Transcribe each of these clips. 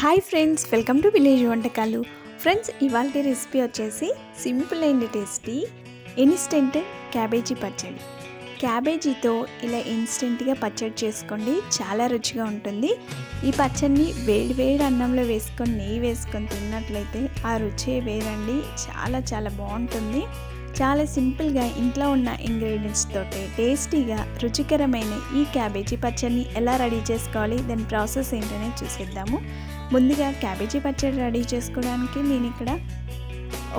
Hi friends welcome to village వంటకాలు. Friends ఇవాళ recipe వచ్చేసి simple and tasty instant cabbage పచ్చడి. క్యాబేజీతో ఇలా ఇన్స్టెంట్గా పచ్చడి చేసుకోండి చాలా రుచిగా ఉంటుంది. ఈ పచ్చడిని వేడి వేడి అన్నంలో వేసుకొని నెయ్యి వేసుకొని తిన్నట్లయితే ఆ రుచే వేరండి చాలా చాలా బాగుంటుంది. చాలా సింపుల్గా ఇంట్లో ఉన్న ఇంగ్రీడియంట్స్ తోటి టేస్టీగా రుచికరమైన ఈ క్యాబేజీ పచ్చడిని ఎలా రెడీ చేసుకోవాలి దాని ప్రాసెస్ ఏంటనే చూసేద్దాము. ముందుగా క్యాబేజీ పచ్చడి రెడీ చేసుకోవడానికి నేను ఇక్కడ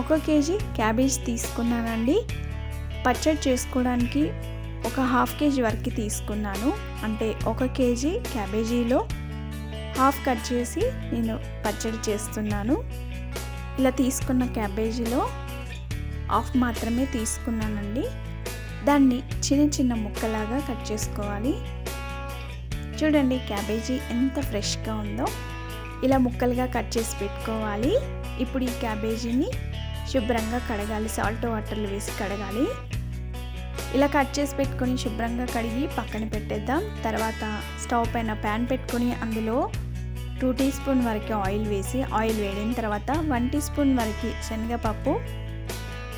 ఒక కేజీ క్యాబేజ్ తీసుకున్నానండి. పచ్చడి చేసుకోవడానికి ఒక హాఫ్ కేజీ వరకు తీసుకున్నాను. అంటే ఒక కేజీ క్యాబేజీలో హాఫ్ కట్ చేసి నేను పచ్చడి చేస్తున్నాను. ఇలా తీసుకున్న క్యాబేజీలో హాఫ్ మాత్రమే తీసుకున్నానండి. దాన్ని చిన్న చిన్న ముక్కలాగా కట్ చేసుకోవాలి. చూడండి క్యాబేజీ ఎంత ఫ్రెష్గా ఉందో. ఇలా ముక్కలుగా కట్ చేసి పెట్టుకోవాలి. ఇప్పుడు ఈ క్యాబేజీని శుభ్రంగా కడగాలి. సాల్ట్ వాటర్లు వేసి కడగాలి. ఇలా కట్ చేసి పెట్టుకొని శుభ్రంగా కడిగి పక్కన పెట్టేద్దాం. తర్వాత స్టవ్ పైన ప్యాన్ పెట్టుకొని అందులో టూ టీ స్పూన్ వరకు ఆయిల్ వేసి ఆయిల్ వేడిన తర్వాత వన్ టీ స్పూన్ వరకు శనగపప్పు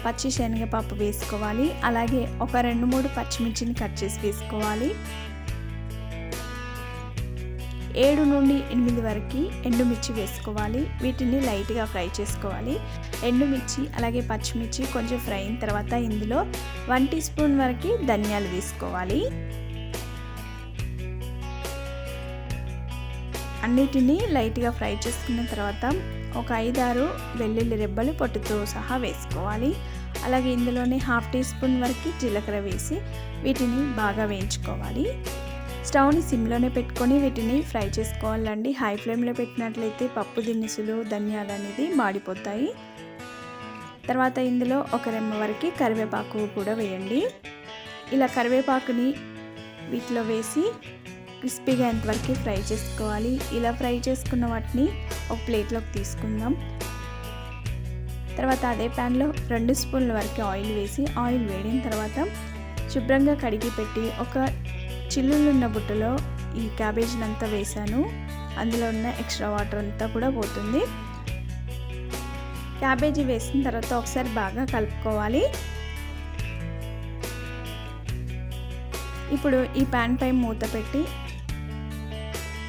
పచ్చి శనగపప్పు వేసుకోవాలి. అలాగే ఒక రెండు మూడు పచ్చిమిర్చిని కట్ చేసి వేసుకోవాలి. ఏడు నుండి ఎనిమిది వరకు ఎండుమిర్చి వేసుకోవాలి. వీటిని లైట్గా ఫ్రై చేసుకోవాలి. ఎండుమిర్చి అలాగే పచ్చిమిర్చి కొంచెం ఫ్రై అయిన తర్వాత ఇందులో వన్ టీ స్పూన్ వరకు ధనియాలు వేసుకోవాలి. అన్నిటినీ లైట్గా ఫ్రై చేసుకున్న తర్వాత ఒక ఐదారు వెల్లుల్లి రెబ్బలు పొట్టుతో సహా వేసుకోవాలి. అలాగే ఇందులోనే హాఫ్ టీ స్పూన్ వరకు జీలకర్ర వేసి వీటిని బాగా వేయించుకోవాలి. స్టవ్ని సిమ్లోనే పెట్టుకొని వీటిని ఫ్రై చేసుకోవాలండి. హై ఫ్లేమ్లో పెట్టినట్లయితే పప్పు దినుసులు ధనియాలు అనేది మాడిపోతాయి. తర్వాత ఇందులో ఒక రెమ్మ వరకు కరివేపాకు కూడా వేయండి. ఇలా కరివేపాకుని వీటిలో వేసి క్రిస్పీగా ఎంతవరకు ఫ్రై చేసుకోవాలి? ఇలా ఫ్రై చేసుకున్న వాటిని ఒక ప్లేట్లోకి తీసుకుందాం. తర్వాత అదే ప్యాన్లో రెండు స్పూన్ల వరకు ఆయిల్ వేసి ఆయిల్ వేడిన తర్వాత శుభ్రంగా కడిగి పెట్టి ఒక చిల్లులున్న బుట్టలో ఈ క్యాబేజీని అంతా వేసాను అందులో ఉన్న ఎక్స్ట్రా వాటర్ అంతా కూడా పోతుంది. క్యాబేజీ వేసిన తర్వాత ఒకసారి బాగా కలుపుకోవాలి. ఇప్పుడు ఈ ప్యాన్ పై మూత పెట్టి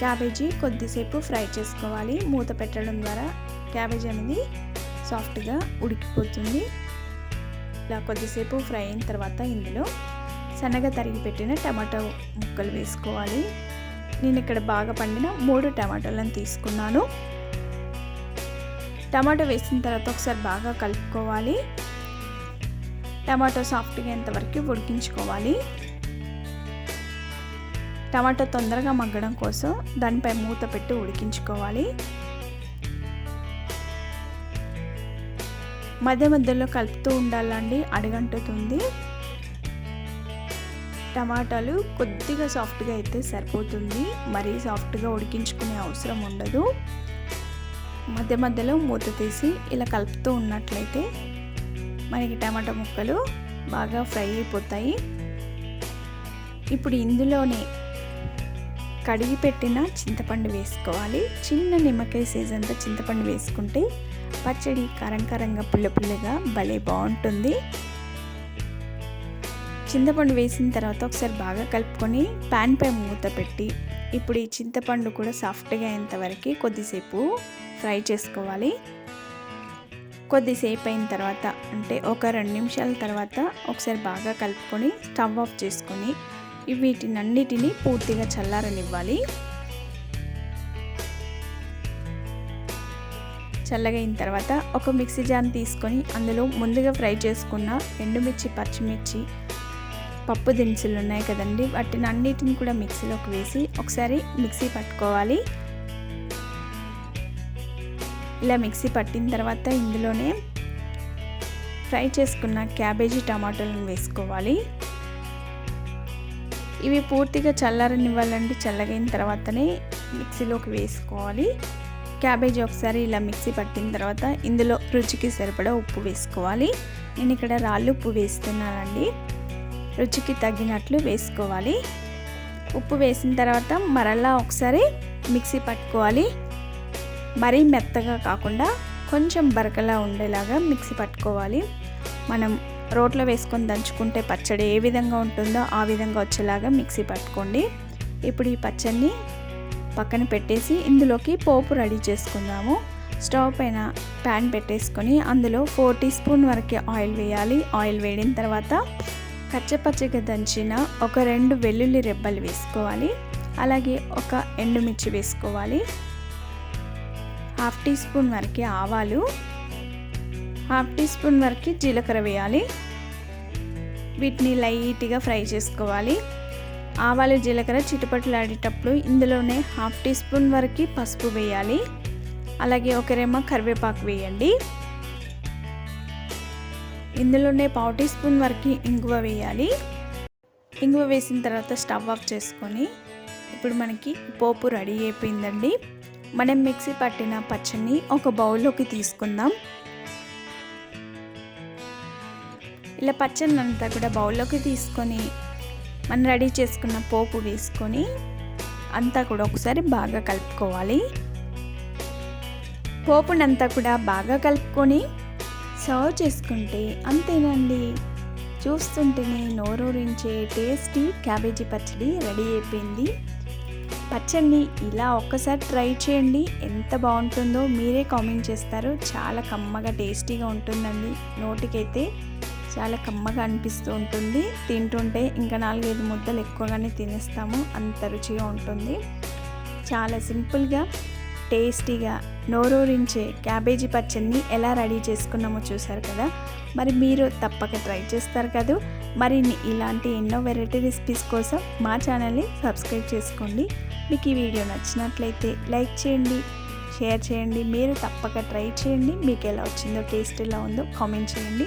క్యాబేజీ కొద్దిసేపు ఫ్రై చేసుకోవాలి. మూత పెట్టడం ద్వారా క్యాబేజీ అనేది సాఫ్ట్గా ఉడికిపోతుంది. ఇలా కొద్దిసేపు ఫ్రై అయిన తర్వాత ఇందులో సన్నగా తరిగి పెట్టిన టమాటో ముక్కలు వేసుకోవాలి. నేను ఇక్కడ బాగా పండిన మూడు టమాటోలను తీసుకున్నాను. టమాటో వేసిన తర్వాత ఒకసారి బాగా కలుపుకోవాలి. టమాటో సాఫ్ట్గా ఎంతవరకు ఉడికించుకోవాలి. టమాటో తొందరగా మగ్గడం కోసం దానిపై మూత పెట్టి ఉడికించుకోవాలి. మధ్య మధ్యలో కలుపుతూ ఉండాలండి అడగంటుతుంది. టమాటాలు కొద్దిగా సాఫ్ట్గా అయితే సరిపోతుంది. మరీ సాఫ్ట్గా ఉడికించుకునే అవసరం ఉండదు. మధ్య మధ్యలో మూత తీసి ఇలా కలుపుతూ ఉన్నట్లయితే మనకి టమాటా ముక్కలు బాగా ఫ్రై అయిపోతాయి. ఇప్పుడు ఇందులోనే కడిగి పెట్టిన చింతపండు వేసుకోవాలి. చిన్న నిమ్మకాయ సైజ్ అంతా చింతపండు వేసుకుంటే పచ్చడి కారం కారంగా పుల్ల పుల్లగా భలే బాగుంటుంది. చింతపండు వేసిన తర్వాత ఒకసారి బాగా కలుపుకొని ప్యాన్ పై మూత పెట్టి ఇప్పుడు ఈ చింతపండు కూడా సాఫ్ట్గా అయ్యేంతవరకు కొద్దిసేపు ఫ్రై చేసుకోవాలి. కొద్దిసేపు అయిన తర్వాత అంటే ఒక రెండు నిమిషాల తర్వాత ఒకసారి బాగా కలుపుకొని స్టవ్ ఆఫ్ చేసుకొని వీటినన్నిటినీ పూర్తిగా చల్లారనివ్వాలి. చల్లగైన తర్వాత ఒక మిక్సీ జాన్ తీసుకొని అందులో ముందుగా ఫ్రై చేసుకున్న ఎండుమిర్చి పచ్చిమిర్చి పప్పు దినుసులు ఉన్నాయి కదండి. వాటిని అన్నిటిని కూడా మిక్సీలోకి వేసి ఒకసారి మిక్సీ పట్టుకోవాలి. ఇలా మిక్సీ పట్టిన తర్వాత ఇందులోనే ఫ్రై చేసుకున్న క్యాబేజీ టమాటోలను వేసుకోవాలి. ఇవి పూర్తిగా చల్లారనివ్వాలండి. చల్లగైన తర్వాతనే మిక్సీలోకి వేసుకోవాలి. క్యాబేజీ ఒకసారి ఇలా మిక్సీ పట్టిన తర్వాత ఇందులో రుచికి సరిపడా ఉప్పు వేసుకోవాలి. నేను ఇక్కడ రాళ్ళు ఉప్పు వేస్తున్నానండి. రుచికి తగినట్లు వేసుకోవాలి. ఉప్పు వేసిన తర్వాత మరలా ఒకసారి మిక్సీ పట్టుకోవాలి. మరీ మెత్తగా కాకుండా కొంచెం బరకలా ఉండేలాగా మిక్సీ పట్టుకోవాలి. మనం రోట్లో వేసుకొని దంచుకుంటే పచ్చడి ఏ విధంగా ఉంటుందో ఆ విధంగా వచ్చేలాగా మిక్సీ పట్టుకోండి. ఇప్పుడు ఈ పచ్చడిని పక్కన పెట్టేసి ఇందులోకి పోపు రెడీ చేసుకుందాము. స్టవ్ పైన ప్యాన్ పెట్టేసుకొని అందులో ఫోర్ టీ స్పూన్ వరకు ఆయిల్ వేయాలి. ఆయిల్ వేడిన తర్వాత కచ్చపచ్చగా దంచిన ఒక రెండు వెల్లుల్లి రెబ్బలు వేసుకోవాలి. అలాగే ఒక ఎండుమిర్చి వేసుకోవాలి. హాఫ్ టీ స్పూన్ వరకు ఆవాలు. హాఫ్ టీ స్పూన్ వరకు జీలకర్ర వేయాలి. వీటిని లైట్గా ఫ్రై చేసుకోవాలి. ఆవాలు జీలకర్ర చిటపట్లాడేటప్పుడు ఇందులోనే హాఫ్ టీ స్పూన్ వరకు పసుపు వేయాలి. అలాగే ఒకరేమో కరివేపాకు వేయండి. ఇందులోనే పావు టీ స్పూన్ వరకు ఇంగువ వేయాలి. ఇంగువ వేసిన తర్వాత స్టవ్ ఆఫ్ చేసుకొని ఇప్పుడు మనకి పోపు రెడీ అయిపోయిందండి. మనం మిక్సీ పట్టిన పచ్చడిని ఒక బౌల్లోకి తీసుకుందాం. ఇలా పచ్చని అంతా కూడా బౌల్లోకి తీసుకొని మనం రెడీ చేసుకున్న పోపు వేసుకొని అంతా కూడా ఒకసారి బాగా కలుపుకోవాలి. పోపునంతా కూడా బాగా కలుపుకొని సర్వ్ చేసుకుంటే అంతేనండి. చూస్తుంటేనే నోరూరించే టేస్టీ క్యాబేజీ పచ్చడి రెడీ అయిపోయింది. పచ్చడిని ఇలా ఒక్కసారి ట్రై చేయండి. ఎంత బాగుంటుందో మీరే కామెంట్ చేస్తారు. చాలా కమ్మగా టేస్టీగా ఉంటుందండి. నోటికైతే చాలా కమ్మగా అనిపిస్తూ ఉంటుంది. తింటుంటే ఇంకా నాలుగైదు ముద్దలు ఎక్కువగానే తినేస్తాము. అంత రుచిగా ఉంటుంది. చాలా సింపుల్గా టేస్టీగా నోరూరించే క్యాబేజీ పచ్చడిని ఎలా రెడీ చేసుకున్నామో చూసారు కదా? మరి మీరు తప్పక ట్రై చేస్తారు కదా? మరి ఇలాంటి ఎన్నో వెరైటీ రెసిపీస్ కోసం మా ఛానల్ని సబ్స్క్రైబ్ చేసుకోండి. మీకు ఈ వీడియో నచ్చినట్లయితే లైక్ చేయండి షేర్ చేయండి. మీరు తప్పక ట్రై చేయండి. మీకు ఎలా వచ్చిందో టేస్ట్ ఎలా ఉందో కామెంట్ చేయండి.